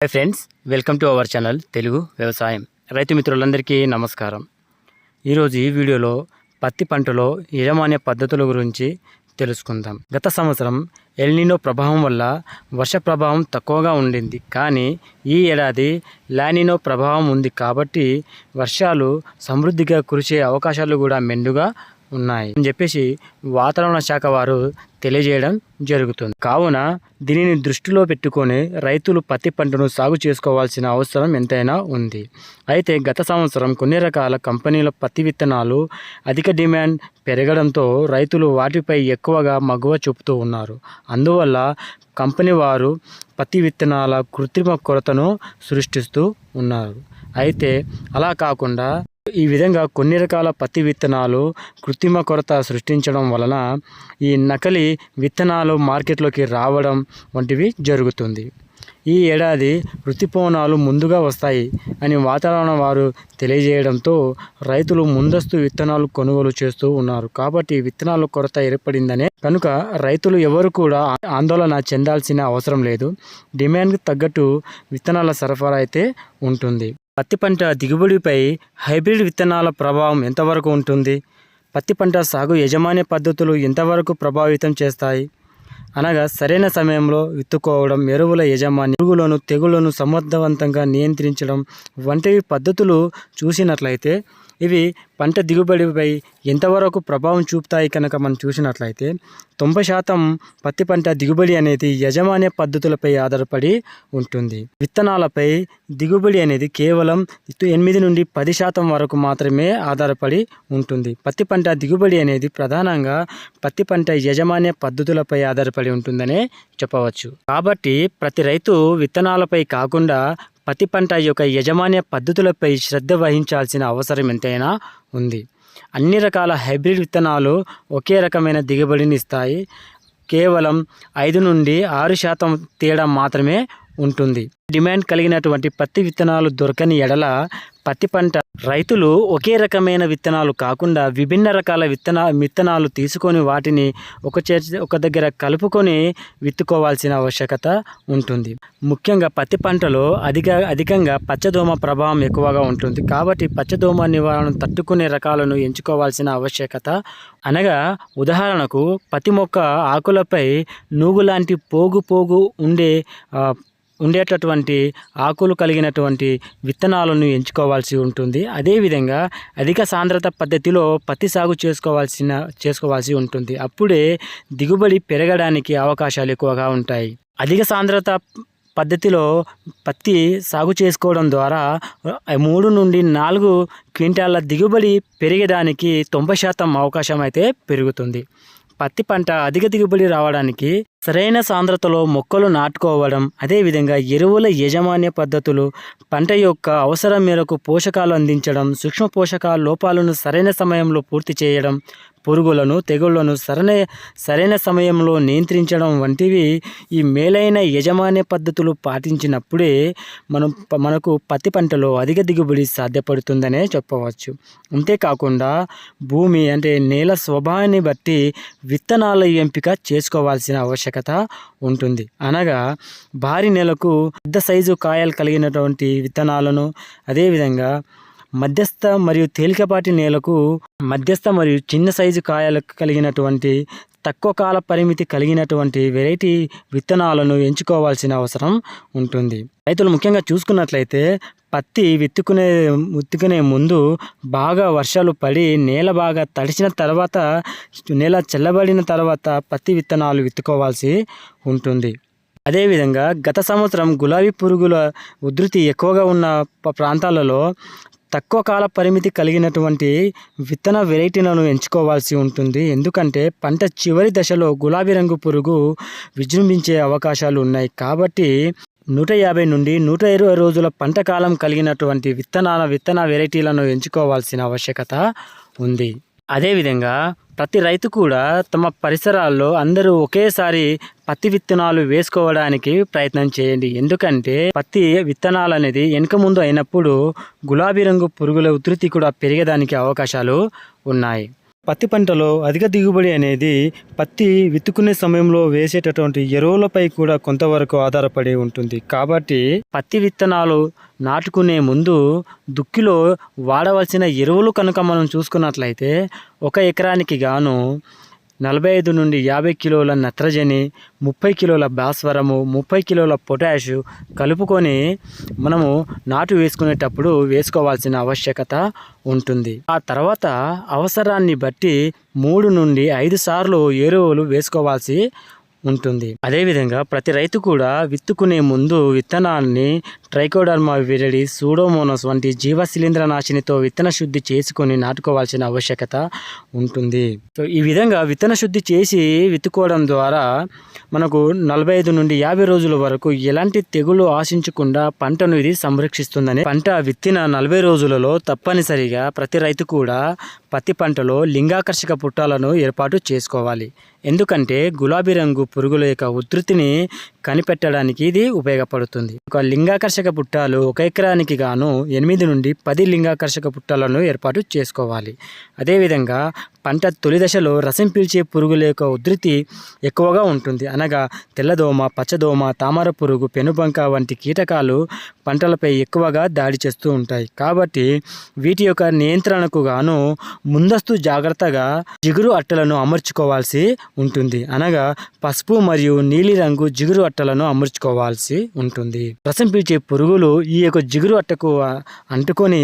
Hi friends welcome to our channel Telugu వ్యవసాయం రైతు మిత్రులందరికీ నమస్కారం. ఈరోజు ఈ వీడియోలో పత్తి పంటలో యాజమాన్య పద్ధతుల గురించి తెలుసుకుందాం. గత సంవత్సరం ఎల్నినో ప్రభావం వల్ల వర్ష ప్రభావం తక్కువగా ఉండింది. కానీ ఈ ఏడాది లానినో ప్రభావం ఉంది కాబట్టి వర్షాలు సమృద్ధిగా కురిసే అవకాశాలు కూడా మెండుగా ఉన్నాయి అని చెప్పేసి వాతావరణ శాఖ వారు తెలియజేయడం జరుగుతుంది. కావున దీనిని దృష్టిలో పెట్టుకొని రైతులు పత్తి పంటను సాగు చేసుకోవాల్సిన అవసరం ఎంతైనా ఉంది. అయితే గత సంవత్సరం కొన్ని రకాల కంపెనీల పత్తి విత్తనాలు అధిక డిమాండ్ పెరగడంతో రైతులు వాటిపై ఎక్కువగా మగువ చూపుతూ ఉన్నారు. అందువల్ల కంపెనీ వారు పత్తి విత్తనాల కృత్రిమ కొరతను సృష్టిస్తూ ఉన్నారు. అయితే అలా కాకుండా ఈ విధంగా కొన్ని రకాల పత్తి విత్తనాలు కృత్రిమ కొరత సృష్టించడం వలన ఈ నకిలీ విత్తనాలు మార్కెట్లోకి రావడం వంటివి జరుగుతుంది. ఈ ఏడాది ఋతుపవనాలు ముందుగా వస్తాయి అని వాతావరణ వారు తెలియజేయడంతో రైతులు ముందస్తు విత్తనాలు కొనుగోలు చేస్తూ ఉన్నారు. కాబట్టి విత్తనాల కొరత ఏర్పడిందనే కనుక రైతులు ఎవరు కూడా ఆందోళన చెందాల్సిన అవసరం లేదు. డిమాండ్కి తగ్గట్టు విత్తనాల సరఫరా అయితే ఉంటుంది. పత్తి పంట దిగుబడిపై హైబ్రిడ్ విత్తనాల ప్రభావం ఎంతవరకు ఉంటుంది? పత్తి పంట సాగు యజమాన్య పద్ధతులు ఎంతవరకు ప్రభావితం చేస్తాయి? అనగా సరైన సమయంలో విత్తుకోవడం ఎరువుల యజమాని పురుగులను తెగులను సమర్థవంతంగా నియంత్రించడం వంటివి పద్ధతులు చూసినట్లయితే ఇవి పంట దిగుబడిపై ఎంతవరకు ప్రభావం చూపుతాయి కనుక మనం చూసినట్లయితే తొంభై శాతం పత్తి పంట దిగుబడి అనేది యజమాన్య పద్ధతులపై ఆధారపడి ఉంటుంది. విత్తనాలపై దిగుబడి అనేది కేవలం ఎనిమిది నుండి పది శాతం వరకు మాత్రమే ఆధారపడి ఉంటుంది. పత్తి పంట దిగుబడి అనేది ప్రధానంగా పత్తి పంట యజమాన్య పద్ధతులపై ఆధారపడి ఉంటుందనే చెప్పవచ్చు. కాబట్టి ప్రతి రైతు విత్తనాలపై కాకుండా పత్తి పంట యొక్క యజమాన్య పద్ధతులపై శ్రద్ధ వహించాల్సిన అవసరం ఎంతైనా ఉంది. అన్ని రకాల హైబ్రిడ్ విత్తనాలు ఒకే రకమైన దిగుబడిని ఇస్తాయి. కేవలం ఐదు నుండి ఆరు శాతం తేడా మాత్రమే ఉంటుంది. డిమాండ్ కలిగినటువంటి పత్తి విత్తనాలు దొరకని ఎడల పత్తి పంట. రైతులు ఒకే రకమైన విత్తనాలు కాకుండా విభిన్న రకాల విత్తనా విత్తనాలు తీసుకొని వాటిని ఒక చే ఒక దగ్గర కలుపుకొని విత్తుకోవాల్సిన ఆవశ్యకత ఉంటుంది. ముఖ్యంగా పత్తి పంటలో అధిక అధికంగా పచ్చదోమ ప్రభావం ఎక్కువగా ఉంటుంది. కాబట్టి పచ్చదోమ నివారణ తట్టుకునే రకాలను ఎంచుకోవాల్సిన ఆవశ్యకత. అనగా ఉదాహరణకు పత్తి మొక్క ఆకులపై నూగు లాంటి పోగు పోగు ఉండే ఉండేటటువంటి ఆకులు కలిగినటువంటి విత్తనాలను ఎంచుకోవాల్సి ఉంటుంది. అదేవిధంగా అధిక సాంద్రత పద్ధతిలో పత్తి సాగు చేసుకోవాల్సిన చేసుకోవాల్సి ఉంటుంది. అప్పుడే దిగుబడి పెరగడానికి అవకాశాలు ఎక్కువగా ఉంటాయి. అధిక సాంద్రత పద్ధతిలో పత్తి సాగు చేసుకోవడం ద్వారా మూడు నుండి నాలుగు క్వింటాల దిగుబడి పెరిగడానికి తొంభై శాతం అవకాశం అయితే పెరుగుతుంది. పత్తి పంట అధిక దిగుబడి రావడానికి సరైన సాంద్రతలో మొక్కలు నాటుకోవడం అదేవిధంగా ఎరువుల యజమాన్య పద్ధతులు పంట యొక్క అవసరం మేరకు పోషకాలు అందించడం సూక్ష్మ పోషకాల లోపాలను సరైన సమయంలో పూర్తి చేయడం పురుగులను తెగుళ్ళను సరైన సరైన సమయంలో నియంత్రించడం వంటివి ఈ మేలైన యజమాన్య పద్ధతులు పాటించినప్పుడే మనం మనకు పత్తి పంటలో అధిక దిగుబడి సాధ్యపడుతుందనే చెప్పవచ్చు. అంతేకాకుండా భూమి అంటే నేల స్వభావాన్ని బట్టి విత్తనాల ఎంపిక చేసుకోవాల్సిన అవసరం ఆవశ్యకత ఉంటుంది. అనగా భారీ నెలకు పెద్ద సైజు కాయలు కలిగినటువంటి విత్తనాలను అదేవిధంగా మధ్యస్థ మరియు తేలికపాటి నేలకు మధ్యస్థ మరియు చిన్న సైజు కాయలు కలిగినటువంటి తక్కువ కాల పరిమితి కలిగినటువంటి వెరైటీ విత్తనాలను ఎంచుకోవాల్సిన అవసరం ఉంటుంది. రైతులు ముఖ్యంగా చూసుకున్నట్లయితే పత్తి విత్తుకునే విత్తుకునే ముందు బాగా వర్షాలు పడి నేల బాగా తడిచిన తర్వాత నేల చల్లబడిన తర్వాత పత్తి విత్తనాలు విత్తుకోవాల్సి ఉంటుంది. అదేవిధంగా గత సంవత్సరం గులాబీ పురుగుల ఉధృతి ఎక్కువగా ఉన్న ప్రాంతాలలో తక్కువ కాల పరిమితి కలిగినటువంటి విత్తన వెరైటీలను ఎంచుకోవాల్సి ఉంటుంది. ఎందుకంటే పంట చివరి దశలో గులాబీ రంగు పురుగు విజృంభించే అవకాశాలు ఉన్నాయి. కాబట్టి నూట యాభై నుండి నూట ఇరవై రోజుల పంట కాలం కలిగినటువంటి విత్తనాల విత్తన వెరైటీలను ఎంచుకోవాల్సిన ఆవశ్యకత ఉంది. అదేవిధంగా ప్రతి రైతు కూడా తమ పరిసరాల్లో అందరూ ఒకేసారి పత్తి విత్తనాలు వేసుకోవడానికి ప్రయత్నం చేయండి. ఎందుకంటే పత్తి విత్తనాలు అనేది వెనుక ముందు అయినప్పుడు గులాబీ రంగు పురుగుల ఉధృతి కూడా పెరిగేదానికి అవకాశాలు ఉన్నాయి. పత్తి పంటలో అధిక దిగుబడి అనేది పత్తి విత్తుకునే సమయంలో వేసేటటువంటి ఎరువులపై కూడా కొంతవరకు ఆధారపడి ఉంటుంది. కాబట్టి పత్తి విత్తనాలు నాటుకునే ముందు దుక్కిలో వాడవలసిన ఎరువులు కనుక మనం చూసుకున్నట్లయితే ఒక ఎకరానికి గాను నలభై ఐదు నుండి యాభై కిలోల నత్రజని ముప్పై కిలోల భాస్వరము ముప్పై కిలోల పొటాష్ కలుపుకొని మనము నాటు వేసుకునేటప్పుడు వేసుకోవాల్సిన ఆవశ్యకత ఉంటుంది. ఆ తర్వాత అవసరాన్ని బట్టి మూడు నుండి ఐదు సార్లు ఎరువులు వేసుకోవాల్సి ఉంటుంది. అదేవిధంగా ప్రతి రైతు కూడా విత్తుకునే ముందు విత్తనాల్ని ట్రైకోడర్మా విరడి సూడోమోనస్ వంటి జీవ శిలీంద్రనాశినితో విత్తన శుద్ధి చేసుకొని నాటుకోవాల్సిన ఆవశ్యకత ఉంటుంది. సో ఈ విధంగా విత్తన శుద్ధి చేసి విత్తుకోవడం ద్వారా మనకు నలభై ఐదు నుండి యాభై రోజుల వరకు ఎలాంటి తెగులు ఆశించకుండా పంటను ఇది సంరక్షిస్తుందని పంట విత్తిన నలభై రోజులలో తప్పనిసరిగా ప్రతి రైతు కూడా పత్తి పంటలో లింగాకర్షక పుట్టాలను ఏర్పాటు చేసుకోవాలి. ఎందుకంటే గులాబీ రంగు పురుగుల యొక్క ఉధృతిని కనిపెట్టడానికి ఇది ఉపయోగపడుతుంది. ఒక లింగాకర్షక పుట్టాలు ఒక ఎకరానికి గాను ఎనిమిది నుండి పది లింగాకర్షక పుట్టాలను ఏర్పాటు చేసుకోవాలి. అదేవిధంగా పంట తొలి దశలో రసం పీల్చే పురుగుల యొక్క ఉధృతి ఎక్కువగా ఉంటుంది. అనగా తెల్లదోమ పచ్చదోమ తామర పురుగు పెనుబంక వంటి కీటకాలు పంటలపై ఎక్కువగా దాడి చేస్తూ ఉంటాయి. కాబట్టి వీటి యొక్క నియంత్రణకు గాను ముందస్తు జాగ్రత్తగా జిగురు అట్టలను అమర్చుకోవాల్సి ఉంటుంది. అనగా పసుపు మరియు నీలిరంగు జిగురు అట్ట అట్టలను అమర్చుకోవాల్సి ఉంటుంది. రసం పీల్చే పురుగులు ఈ యొక్క జిగురు అట్టకు అంటుకొని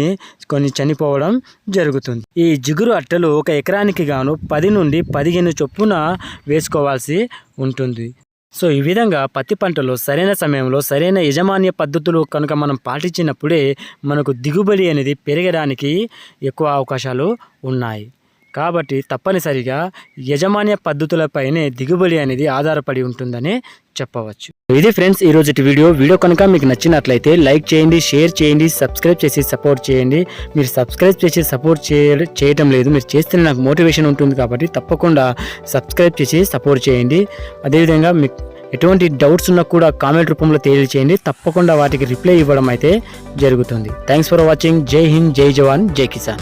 కొన్ని చనిపోవడం జరుగుతుంది. ఈ జిగురు అట్టలు ఒక ఎకరానికి గాను పది నుండి పదిహేను చొప్పున వేసుకోవాల్సి ఉంటుంది. సో ఈ విధంగా పత్తి పంటలో సరైన సమయంలో సరైన యజమాన్య పద్ధతులు కనుక మనం పాటించినప్పుడే మనకు దిగుబడి అనేది పెరగడానికి ఎక్కువ అవకాశాలు ఉన్నాయి. కాబట్టి తప్పనిసరిగా యజమాన్య పద్ధతులపైనే దిగుబడి అనేది ఆధారపడి ఉంటుందని చెప్పవచ్చు. ఇది ఫ్రెండ్స్ ఈ రోజు వీడియో. వీడియో కనుక మీకు నచ్చినట్లయితే లైక్ చేయండి షేర్ చేయండి సబ్స్క్రైబ్ చేసి సపోర్ట్ చేయండి. మీరు సబ్స్క్రైబ్ చేసి సపోర్ట్ చేయడం చేయటం లేదు. మీరు చేస్తే నాకు మోటివేషన్ ఉంటుంది కాబట్టి తప్పకుండా సబ్స్క్రైబ్ చేసి సపోర్ట్ చేయండి. అదేవిధంగా మీకు ఎటువంటి డౌట్స్ ఉన్నా కూడా కామెంట్ రూపంలో తెలియచేయండి. తప్పకుండా వాటికి రిప్లై ఇవ్వడం అయితే జరుగుతుంది. Thanks for watching. జై హింద్. జై జవాన్. జై కిసాన్.